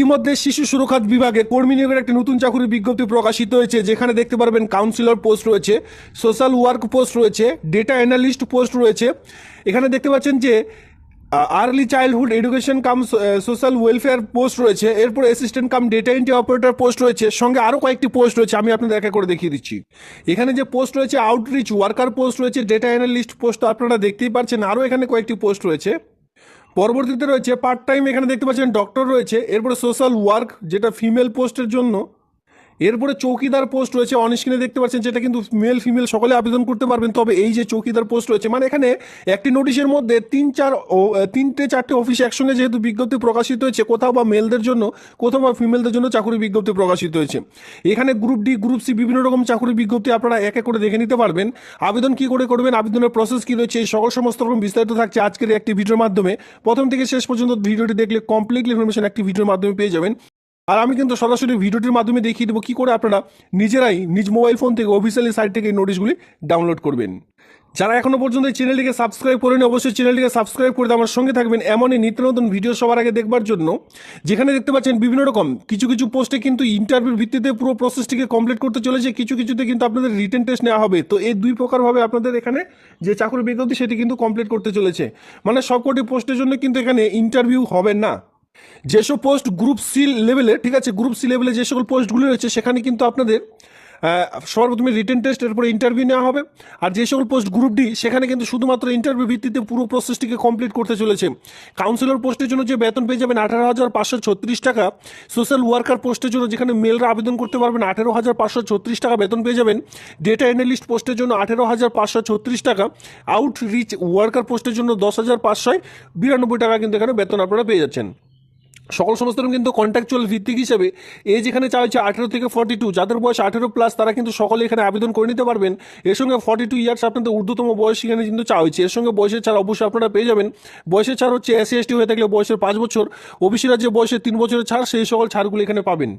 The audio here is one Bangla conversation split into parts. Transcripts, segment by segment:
ইতিমধ্যে শিশু সুরক্ষা বিভাগে কর্মী নিয়োগের একটি নতুন চাকরির বিজ্ঞপ্তি প্রকাশিত হয়েছে, যেখানে দেখতে পারবেন কাউন্সিলর পোস্ট রয়েছে সোশ্যাল ওয়ার্ক পোস্ট রয়েছে ডেটা অ্যানালিস্ট পোস্ট রয়েছে। এখানে দেখতে পাচ্ছেন যে early childhood education cum social welfare post রয়েছে, এরপর assistant cum data entry operator post রয়েছে, সঙ্গে আরও কয়েকটি পোস্ট রয়েছে, আমি আপনাদের একা করে দেখিয়ে দিচ্ছি। এখানে যে পোস্ট রয়েছে আউটরিচ ওয়ার্কার পোস্ট রয়েছে ডেটা অ্যানালিস্ট পোস্ট আপনারা দেখতেই পাচ্ছেন আরও এখানে কয়েকটি পোস্ট রয়েছে। পরবর্তীতে রয়েছে পার্ট টাইম এখানে দেখতে পাচ্ছেন ডক্টর রয়েছে। এরপরে সোশ্যাল ওয়ার্ক যেটা ফিমেল পোস্টের জন্য। এরপরে চৌকিদার পোস্ট রয়েছে অন স্ক্রিনে দেখতে পাচ্ছেন যেটা কিন্তু মেল ফিমেল সকলে আবেদন করতে পারবেন। তবে এই যে চৌকিদার পোস্ট রয়েছে মানে এখানে একটি নোটিশের মধ্যে তিন, চার তিনটে, চারটে অফিস একসঙ্গে যেহেতু বিজ্ঞপ্তি প্রকাশিত হয়েছে, কোথাও বা মেলদের জন্য, কোথাও বা ফিমেলদের জন্য চাকরি বিজ্ঞপ্তি প্রকাশিত হয়েছে। এখানে গ্রুপ ডি গ্রুপ সি বিভিন্ন রকম চাকরি বিজ্ঞপ্তি আপনারা এক এক করে দেখে নিতে পারবেন। আবেদন কি করে করবেন, আবেদনের প্রসেস কি রয়েছে, এই সকল সমস্ত রকম বিস্তারিত থাকছে আজকের একটি ভিডিওর মাধ্যমে। প্রথম থেকে শেষ পর্যন্ত ভিডিওটি দেখলে কমপ্লিটলি ইনফরমেশন একটি ভিডিওর মাধ্যমে পেয়ে যাবেন। আর আমি কিন্তু সরাসরি ভিডিওটির মাধ্যমে দেখিয়ে দেবো কী করে আপনারা নিজেরাই নিজ মোবাইল ফোন থেকে অফিসিয়ালি সাইট থেকে এই নোটিশগুলি ডাউনলোড করবেন। যারা এখনও পর্যন্ত এই চ্যানেলটিকে সাবস্ক্রাইব করেনি, অবশ্যই চ্যানেলটিকে সাবস্ক্রাইব করে আমার সঙ্গে থাকবেন এমনই নিত্য নতুন ভিডিও সবার আগে দেখবার জন্য। যেখানে দেখতে পাচ্ছেন বিভিন্ন রকম কিছু কিছু পোস্টে কিন্তু ইন্টারভিউর ভিত্তিতে পুরো প্রসেসটিকে কমপ্লিট করতে চলেছে। কিছু, কিছুতে কিন্তু আপনাদের রিটেন টেস্ট নেওয়া হবে। তো এই দুই প্রকারভাবে আপনাদের এখানে যে চাকরি বিজ্ঞপ্তি, সেটি কিন্তু কমপ্লিট করতে চলেছে। মানে সবকটি পোস্টের জন্য কিন্তু এখানে ইন্টারভিউ হবে না। যেসব পোস্ট গ্রুপ সি লেভেলে ঠিক আছে গ্রুপ সি লেভেলে যে সকল পোস্টগুলি রয়েছে, সেখানে কিন্তু আপনাদের সবার প্রথমে রিটেন টেস্ট এরপরে ইন্টারভিউ নেওয়া হবে। আর যে সকল পোস্ট গ্রুপ ডি সেখানে কিন্তু শুধুমাত্র ইন্টারভিউ ভিত্তিতে পুরো প্রসেসটিকে কমপ্লিট করতে চলেছে। কাউন্সিলর পোস্টের জন্য যে বেতন পেয়ে যাবেন আঠারো হাজার পাঁচশো ছত্রিশ টাকা সোশ্যাল ওয়ার্কার পোস্টের জন্য যেখানে মেলরা আবেদন করতে পারবেন আঠেরো হাজার পাঁচশো ছত্রিশ টাকা বেতন পেয়ে যাবেন। ডেটা অ্যানালিস্ট পোস্টের জন্য আঠেরো হাজার পাঁচশো ছত্রিশ টাকা আউট রিচ ওয়ার্কার পোস্টের জন্য দশ হাজার পাঁচশো বিরানব্বই টাকা কিন্তু এখানে বেতন আপনারা পেয়ে যাচ্ছেন। সকল রকম কিন্তু কন্ট্রাকচুয়াল ভিত্তিক হিসেবে এই যেখানে চা হচ্ছে আঠেরো থেকে ফর্টি টু যাদের বয়স আঠেরো প্লাস তারা কিন্তু সকলে এখানে আবেদন করে নিতে পারবেন। এর সঙ্গে ফর্টি টু ইয়ার্স আপনাদের ঊর্ধ্বতম বয়স এখানে কিন্তু চা হয়েছে। এর সঙ্গে বয়সের ছাড় অবশ্যই আপনারা পেয়ে যাবেন। বয়সের ছাড় হচ্ছে এসসি এসটি হয়ে থাকলে বয়সের পাঁচ বছর ওবিসিরা যে বয়সের তিন বছরের ছাড়, সেই সকল ছাড়গুলো এখানে পাবেন।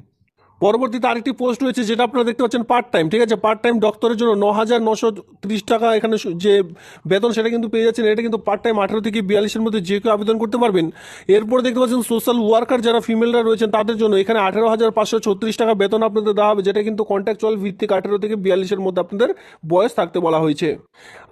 পরবর্তীতে আরেকটি পোস্ট রয়েছে যেটা আপনারা দেখতে পাচ্ছেন পার্ট টাইম ঠিক আছে? পার্ট টাইম ডক্টরের জন্য ন হাজার নশো ত্রিশ টাকা এখানে যে বেতন সেটা কিন্তু পেয়ে যাচ্ছেন, এটা কিন্তু পার্ট টাইম আঠারো থেকে বিয়াল্লিশের মধ্যে যে কেউ আবেদন করতে পারবেন। এরপরে দেখতে পাচ্ছেন সোশ্যাল ওয়ার্কার যারা ফিমেলরা রয়েছেন, তাদের জন্য এখানে আঠারো হাজার পাঁচশো ছত্রিশ টাকা বেতন আপনাদের দেওয়া হবে, যেটা কিন্তু কন্ট্রাকচুয়াল ভিত্তিক আঠারো থেকে বিয়াল্লিশের মধ্যে আপনাদের বয়স থাকতে বলা হয়েছে।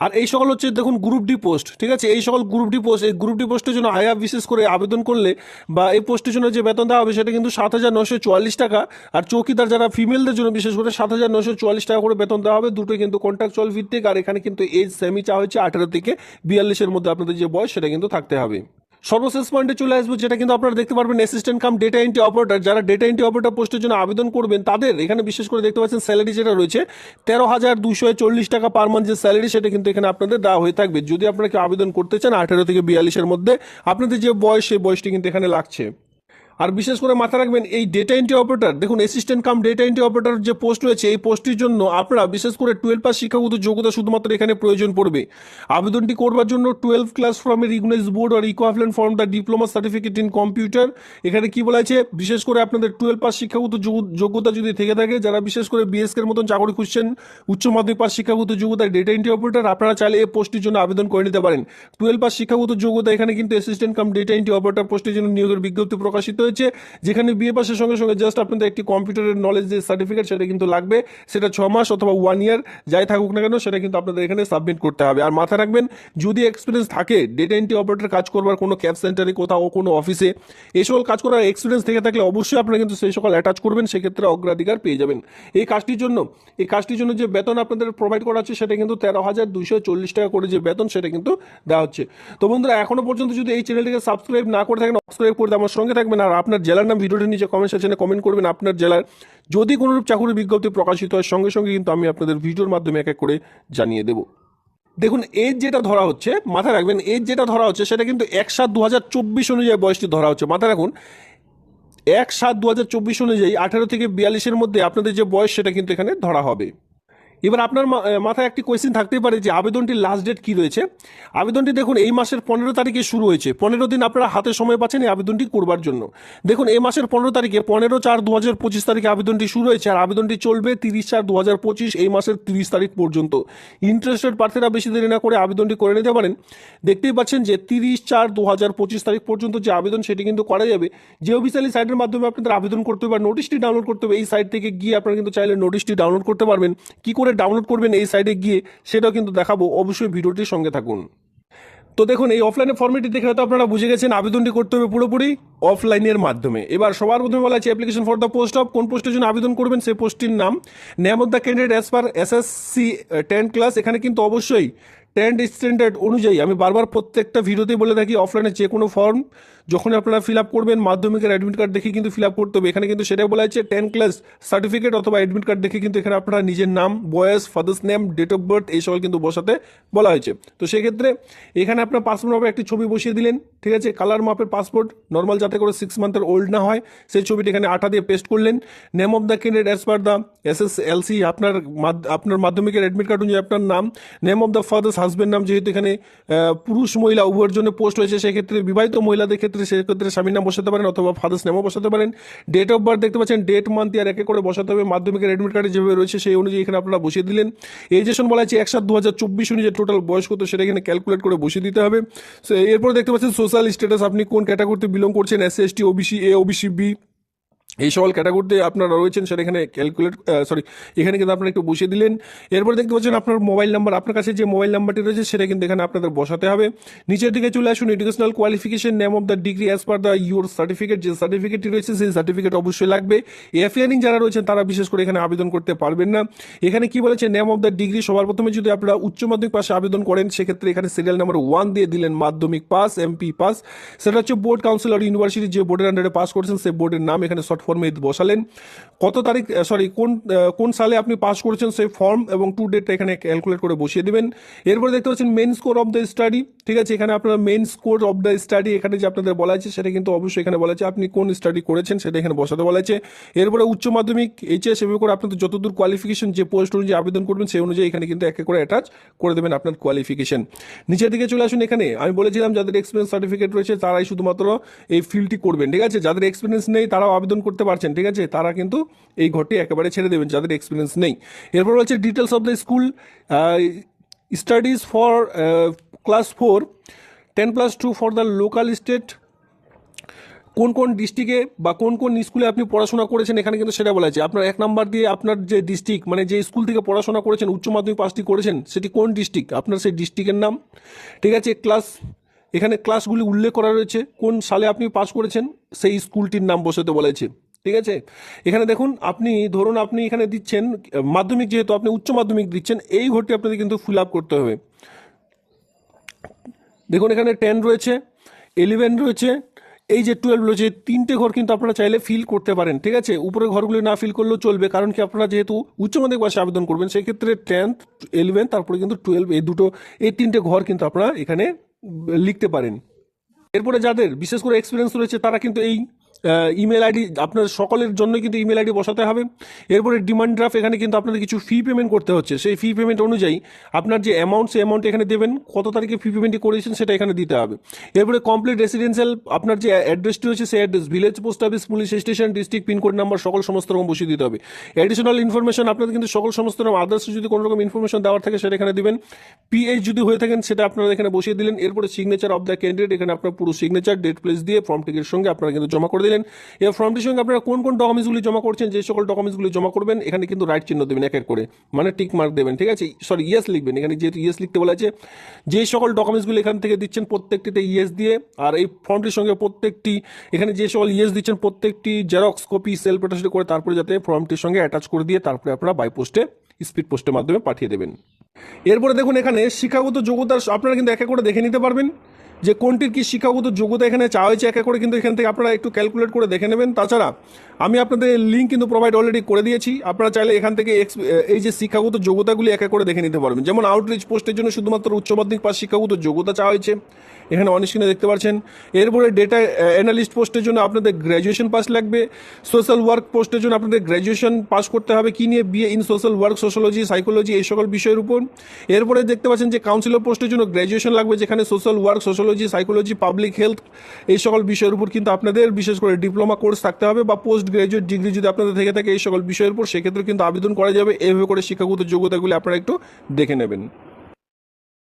আর এই সকল হচ্ছে দেখুন গ্রুপ ডি পোস্ট ঠিক আছে? এই সকল গ্রুপ ডি পোস্ট এই গ্রুপ ডি পোস্টের জন্য আয়া বিশেষ করে আবেদন করলে বা এই পোস্টের জন্য যে বেতন দেওয়া হবে, সেটা কিন্তু সাত হাজার নশো চুয়াল্লিশ টাকা। আর চৌকিদার যারা ফিমেলদের জন্য, বিশেষ করে সাত হাজার নশো চুয়াল্লিশ টাকা করে বেতন দেওয়া হবে, দুটোই কিন্তু কন্ট্রাকচুয়াল ভিত্তিক, আর এখানে কিন্তু এজ সেমি চা হয়েছে আঠারো থেকে বিয়াল্লিশের মধ্যে আপনাদের যে বয়স, সেটা কিন্তু থাকতে হবে। সর্বশেষ পয়েন্টে চলে আসব, যেটা কিন্তু আপনারা দেখতে পারবেন assistant cum data entry operator যারা ডেটা এন্ট্রি অপারেটর পোস্টের জন্য আবেদন করবেন, তাদের এখানে বিশেষ করে দেখতে পাচ্ছেন স্যালারি যেটা রয়েছে, তেরো হাজার দুশো চল্লিশ টাকা পার মান্থ যে স্যালারি সেটা কিন্তু এখানে আপনাদের দেওয়া হয়ে থাকবে। যদি আপনারা কেউ আবেদন করতে চান আঠেরো থেকে বিয়াল্লিশের মধ্যে, আপনাদের যে বয়স, সেই বয়সটি কিন্তু এখানে লাগছে। আর বিশেষ করে মাথায় রাখবেন, এই ডেটা এন্ট্রি অপারেটর দেখুন assistant cum data entry operator যে পোস্ট রয়েছে, এই পোস্টটির জন্য আপনারা বিশেষ করে টুয়েলভ পাস শিক্ষাগত যোগ্যতা শুধুমাত্র এখানে প্রয়োজন পড়বে। আবেদনটি করবার জন্য twelve class from recognise board R equivalent from the diploma certificate in computer এখানে কি বলা আছে? বিশেষ করে আপনাদের টুয়েলভ পাস শিক্ষাগত যোগ- যোগ্যতা যদি থেকে থাকে, যারা বিশেষ করে বিএসকের মতন চাকরি খুঁজছেন, উচ্চ মাধ্যমিক পাস শিক্ষাগত যোগ্যতা ডেটা এন্ট্রি অপারেটর আপনারা চাইলে এই পোস্টের জন্য আবেদন করে নিতে পারেন। টুয়েলভ পাস শিক্ষাগত যোগ্যতা এখানে কিন্তু assistant cum data entry operator পোস্টের জন্য নিয়োগের বিজ্ঞপ্তি প্রকাশিত হয়েছে, যেখানে বিএ পাসের সঙ্গে সঙ্গে জাস্ট আপনাদের একটি কম্পিউটারের নলেজ যে সার্টিফিকেট সেটা কিন্তু লাগবে, সেটা ছ মাস অথবা ওয়ান ইয়ার যাই থাকুক না কেন, সেটা কিন্তু আপনাদের এখানে সাবমিট করতে হবে। আর মাথায় রাখবেন, যদি এক্সপিরিয়েন্স থাকে ডেটা এন্ট্রি অপারেটর কাজ করবার কোনো ক্যাব সেন্টারে কোথাও, কোনো অফিসে এই সকল কাজ করার এক্সপিরিয়েন্স থেকে থাকলে অবশ্যই আপনারা কিন্তু সেই সকল অ্যাটাচ করবেন, সেক্ষেত্রে অগ্রাধিকার পেয়ে যাবেন। এই কাজটির জন্য, এই কাজটির জন্য যে বেতন আপনাদের প্রোভাইড করা হচ্ছে, সেটা কিন্তু তেরো হাজার দুশো চল্লিশ টাকা করে যে বেতন, সেটা কিন্তু দেওয়া হচ্ছে। তো বন্ধুরা, এখনও পর্যন্ত যদি এই চ্যানেলটিকে সাবস্ক্রাইব না করে থাকেন সাবস্ক্রাইব করে আমার সঙ্গে থাকবেন। আর আপনার জেলার নাম ভিডিওটির নিচে কমেন্ট সেকশনে কমেন্ট করবেন। আপনার জেলার যদি কোনোরূপ চাকুরির বিজ্ঞপ্তি প্রকাশিত হয়, সঙ্গে সঙ্গে কিন্তু আমি আপনাদের ভিডিওর মাধ্যমে এক এক করে জানিয়ে দেবো। দেখুন এজ যেটা ধরা হচ্ছে, মাথায় রাখবেন এজ যেটা ধরা হচ্ছে, সেটা কিন্তু এক সাত দু হাজার চব্বিশ অনুযায়ী বয়সটি ধরা হচ্ছে। মাথায় রাখুন, এক সাত দু হাজার চব্বিশ অনুযায়ী আঠারো থেকে বিয়াল্লিশের মধ্যে আপনাদের যে বয়স, সেটা কিন্তু এখানে ধরা হবে। এবার আপনার মাথায় একটি কোয়েশ্চেন থাকতেই পারে যে আবেদনটির লাস্ট ডেট কি রয়েছে? আবেদনটি দেখুন, এই মাসের পনেরো তারিখে শুরু হয়েছে। পনেরো দিন আপনারা হাতে সময় পাচ্ছেন এই আবেদনটি করবার জন্য। দেখুন, এই মাসের পনেরো তারিখে পনেরো চার দু হাজার পঁচিশ তারিখে আবেদনটি শুরু হয়েছে আর আবেদনটি চলবে তিরিশ চার দু হাজার পঁচিশ এই মাসের তিরিশ তারিখ পর্যন্ত। ইন্টারেস্টেড প্রার্থীরা বেশি দেরি না করে আবেদনটি করে নিতে পারেন। দেখতেই পাচ্ছেন যে তিরিশ চার দু হাজার পঁচিশ তারিখ পর্যন্ত যে আবেদন সেটি কিন্তু করা যাবে। যে অফিসিয়ালি সাইটের মাধ্যমে আপনাদের আবেদন করতে হবে বা নোটিশটি ডাউনলোড করতে হবে, এই সাইট থেকে গিয়ে আপনারা কিন্তু চাইলে নোটিশটি ডাউনলোড করতে পারবেন। কি করে ডাউনলোড করবেন এই সাইটে গিয়ে, সেটাও কিন্তু দেখাবো। অবশ্যই ভিডিওটির সঙ্গে থাকুন। তো দেখুন, এই অফলাইনে ফর্মেটটি দেখে হয়তো আপনারা বুঝে গেছেন, আবেদনটি করতে হবে পুরোপুরি অফলাইনের মাধ্যমে। এবার সবার প্রথমে বলা আছে application for the post of কোন পোস্টের জন্য আবেদন করবেন সেই পোস্টটির নাম। Name of the candidate as per SSC ten class এখানে কিন্তু অবশ্যই টেন স্ট্যান্ডার্ড অনুযায়ী, আমি বারবার প্রত্যেকটা ভিডিওতেই বলে থাকি অফলাইনে যে কোনো ফর্ম যখন আপনারা ফিল আপ করবেন, মাধ্যমিকের অ্যাডমিট কার্ড দেখে কিন্তু ফিল আপ করতে হবে। এখানে কিন্তু সেটাই বলা হচ্ছে টেন ক্লাস সার্টিফিকেট অথবা অ্যাডমিট কার্ড দেখে কিন্তু এখানে আপনারা নিজের নাম, বয়স father's name date of birth এই সকল কিন্তু বসাতে বলা হয়েছে। তো সেক্ষেত্রে এখানে আপনার পাসপোর্ট মাপে একটি ছবি বসিয়ে দিলেন, ঠিক আছে? কালার মাপের পাসপোর্ট নর্মাল যাতে করে সিক্স মান্থের ওল্ড না হয়, সেই ছবিটি এখানে আটা দিয়ে পেস্ট করলেন। Name of the candidate as per the S S L C আপনার আপনার মাধ্যমিকের অ্যাডমিট কার্ড অনুযায়ী আপনার নাম name of the father's husband নাম যেহেতু এখানে পুরুষ মহিলা উভয়ের জন্য পোস্ট হয়েছে সেক্ষেত্রে বিবাহিত মহিলাদের ক্ষেত্রে, সেক্ষেত্রে স্বামীর নাম বসাতে পারেন অথবা ফাদার্স নামও বসাতে পারেন। ডেট অফ বার্থ দেখতে পাচ্ছেন ডেট মান্থ ইয়ার একে করে বসাতে হবে। মাধ্যমিকের অ্যাডমিট কার্ডে যেভাবে রয়েছে, সেই অনুযায়ী এখানে আপনারা বসিয়ে দিলেন। এজেশন বলা আছে এক সাত দু হাজার চব্বিশ অনুযায়ী টোটাল বয়স কত, সেটা এখানে ক্যালকুলেট করে বসিয়ে দিতে হবে। এরপর দেখতে পাচ্ছেন সোশ্যাল স্ট্যাটাস আপনি কোন ক্যাটাগরিতে বিলং করছেন S S T OBC A OBC B এই সকল ক্যাটাগরিতে আপনারা রয়েছেন সেটা এখানে ক্যালকুলেট সরি এখানে কিন্তু আপনারা একটু বসিয়ে দিলেন। এরপর দেখতে পাচ্ছেন আপনার মোবাইল নাম্বার আপনার কাছে যে মোবাইল নাম্বারটি রয়েছে, সেটা কিন্তু এখানে আপনাদের বসাতে হবে। নিচের দিকে চলে আসুন educational qualification name of the degree as per the your certificate যে সার্টিফিকেটটি রয়েছে, সেই সার্টিফিকেট অবশ্যই লাগবে। এফিয়ারিং যারা রয়েছেন, তারা বিশেষ করে এখানে আবেদন করতে পারবেন না। এখানে কি বলেছে? নেম অফ দ্য ডিগ্রি সবার প্রথমে যদি আপনারা উচ্চ মাধ্যমিক পাশে আবেদন করেন, সেক্ষেত্রে এখানে সিরিয়াল নাম্বার ওয়ান দিয়ে দিলেন, মাধ্যমিক পাস এমপি পাস সেটা হচ্ছে বোর্ড কাউন্সিল আর ইউনিভার্সিটি যে বোর্ডের আন্ডারে পাস করেছেন, সেই বোর্ডের নাম এখানে ফর্মে বসালেন। কত তারিখ সরি কোন কোন সালে আপনি পাস করেছেন সেই ফর্ম এবং টু ডেটটা এখানে ক্যালকুলেট করে বসিয়ে দেবেন। এরপরে দেখতে পাচ্ছেন main score of the study ঠিক আছে? এখানে আপনার main score of the study এখানে যে আপনাদের বলা আছে, সেটা কিন্তু অবশ্যই এখানে বলা আছে। আপনি কোন স্টাডি করেছেন, সেটা এখানে বসাতে বলা আছে। এরপরে উচ্চ মাধ্যমিক এইচএস এভাবে করে আপনাদের যতদূর কোয়ালিফিকেশন যে পোস্ট অনুযায়ী আবেদন করবেন, সেই অনুযায়ী এখানে কিন্তু একে করে অ্যাটাচ করে দেবেন আপনার কোয়ালিফিকেশন নিচের দিকে চলে আসুন এখানে। আমি বলেছিলাম, যাদের এক্সপিরিয়েন্স সার্টিফিকেট রয়েছে, তারাই শুধুমাত্র এই ফিল্ডটি করবেন, ঠিক আছে? যাদের এক্সপিরিয়েন্স নেই, তারাও আবেদন করতে পারছেন, ঠিক আছে? তারা কিন্তু এই ঘরটি একেবারে ছেড়ে দেবেন, যাদের এক্সপিরিয়েন্স নেই। এরপর হচ্ছে details of the school studies for class four ten plus two for the local state কোন কোন ডিস্ট্রিক্টে বা কোন কোন স্কুলে আপনি পড়াশোনা করেছেন, এখানে কিন্তু সেটা বলা আছে। আপনার এক নাম্বার দিয়ে আপনার যে ডিস্ট্রিক্ট মানে যে স্কুল থেকে পড়াশোনা করেছেন, উচ্চ মাধ্যমিক পাসটি করেছেন, সেটি কোন ডিস্ট্রিক্ট আপনার সেই ডিস্ট্রিক্টের নাম, ঠিক আছে? ক্লাস এখানে ক্লাসগুলি উল্লেখ করা রয়েছে, কোন সালে আপনি পাস করেছেন, সেই স্কুলটির নাম বসাতে বলেছে, ঠিক আছে? এখানে দেখুন, আপনি, ধরুন আপনি এখানে দিচ্ছেন, মাধ্যমিক যেহেতু আপনি উচ্চ মাধ্যমিক দিচ্ছেন, এই ঘরটি আপনাদের কিন্তু ফিল আপ করতে হবে। দেখুন, এখানে টেন রয়েছে ইলেভেন রয়েছে, এই যে টুয়েলভ রয়েছে তিনটে ঘর কিন্তু আপনারা চাইলে ফিল করতে পারেন, ঠিক আছে? উপরের ঘরগুলি না ফিল করলেও চলবে, কারণ কি আপনারা যেহেতু উচ্চ মাধ্যমিক পাশে আবেদন করবেন সেক্ষেত্রে টেন্থ ইলেভেন তারপরে কিন্তু টুয়েলভ এই দুটো, এই তিনটে ঘর কিন্তু আপনারা এখানে লিখতে পারেন। এরপরে যাদের বিশেষ করে এক্সপিরিয়েন্স রয়েছে তারা কিন্তু এই ইমেল আইডি আপনার সকলের জন্য কিন্তু ইমেল আইডি বসাতে হবে। এরপরে ডিমান্ড ড্রাফট এখানে কিন্তু আপনাদের কিছু ফি পেমেন্ট করতে হচ্ছে। সেই ফি পেমেন্ট অনুযায়ী আপনার যে অ্যামাউন্ট সেই অ্যামাউন্ট এখানে দেবেন। কত তারিখে ফি পেমেন্টটি করেছেন সেটা এখানে দিতে হবে। এরপরে কমপ্লিট রেসিডেন্সিয়াল আপনার যে অ্যাড্রেসটি রয়েছে সেই address village post office police station district pin code number সকল সমস্ত রকম বসিয়ে দিতে হবে। অ্যাডিশনাল ইনফরমেশন আপনাদের কিন্তু সকল সমস্ত রকম আদার্স যদি কোনো রকম ইনফরমেশন দেওয়ার থাকে সেটা এখানে দেবেন। পিএইচ যদি হয়ে থাকেন সেটা আপনারা এখানে বসিয়ে দিলেন। এরপরে সিগনেচার অফ দ্য ক্যান্ডিডেট এখানে আপনার পুরো সিগনেচার ডেট প্লেস দিয়ে ফর্মটির সঙ্গে আপনারা কিন্তু জমা করে দিলেন। এবার ফর্মটির সঙ্গে আপনারা কোন কোন ডকুমেন্টসগুলি জমা করছেন, যে সকল ডকুমেন্টসগুলি জমা করবেন, এখানে কিন্তু রাইট চিহ্ন দেবেন, এক এক করে। মানে টিক মার্ক দেবেন, ঠিক আছে? সরি ইয়েস লিখবেন। এখানে যেহেতু ইয়েস লিখতে বলা আছে, যে সকল ডকুমেন্টসগুলি এখান থেকে দিচ্ছেন, প্রত্যেকটিতে ইয়েস দিয়ে, আর এই ফর্মটির সঙ্গে প্রত্যেকটি, এখানে যে সকল ইয়েস দিচ্ছেন, প্রত্যেকটি জেরক্স কপি সেলফ অ্যাটাচ করে তারপরে যাতে ফর্মটির সঙ্গে অ্যাটাচ করে দিয়ে তারপরে আপনারা বাই পোস্টে স্পিড পোস্টের মাধ্যমে পাঠিয়ে দেবেন। এরপরে দেখুন এখানে শিক্ষাগত যোগ্যতা আপনারা কিন্তু এক এক করে দেখে নিতে পারবেন। যে কোনটির কি শিক্ষাগত যোগ্যতা এখানে চাওয়া হয়েছে এক করে কিন্তু এখান থেকে আপনারা একটু ক্যালকুলেট করে দেখে নেবেন। তাছাড়া আমি আপনাদের লিঙ্ক কিন্তু প্রোভাইড অলরেডি করে দিয়েছি। আপনারা চাইলে এখান থেকে এই যে শিক্ষাগত যোগ্যতাগুলি এক করে দেখে নিতে পারবেন। যেমন আউটরিচ পোস্টের জন্য শুধুমাত্র উচ্চ মাধ্যমিক পাস শিক্ষাগত যোগ্যতা চাওয়া হয়েছে। এখানে অন স্ক্রিনে দেখতে পাচ্ছেন। এরপরে ডেটা অ্যানালিস্ট পোস্টের জন্য আপনাদের গ্র্যাজুয়েশন পাস লাগবে। সোশ্যাল ওয়ার্ক পোস্টের জন্য আপনাদের গ্র্যাজুয়েশন পাস করতে হবে। কি নিয়ে? BA in social work sociology psychology এই সকল বিষয়ের উপর। এরপরে দেখতে পাচ্ছেন যে কাউন্সিলর পোস্টের জন্য গ্র্যাজুয়েশন লাগবে। যেখানে social work sociology psychology public health এই সকল বিষয়ের উপর কিন্তু আপনাদের বিশেষ করে ডিপ্লোমা কোর্স থাকতে হবে বা পোস্ট গ্রাজুয়েট ডিগ্রি যদি আপনাদের থেকে থাকে এই সকল বিষয়ের উপর, সেক্ষেত্রে কিন্তু আবেদন করা যাবে। এভাবে করে শিক্ষাগত যোগ্যতাগুলি আপনারা একটু দেখে নেবেন।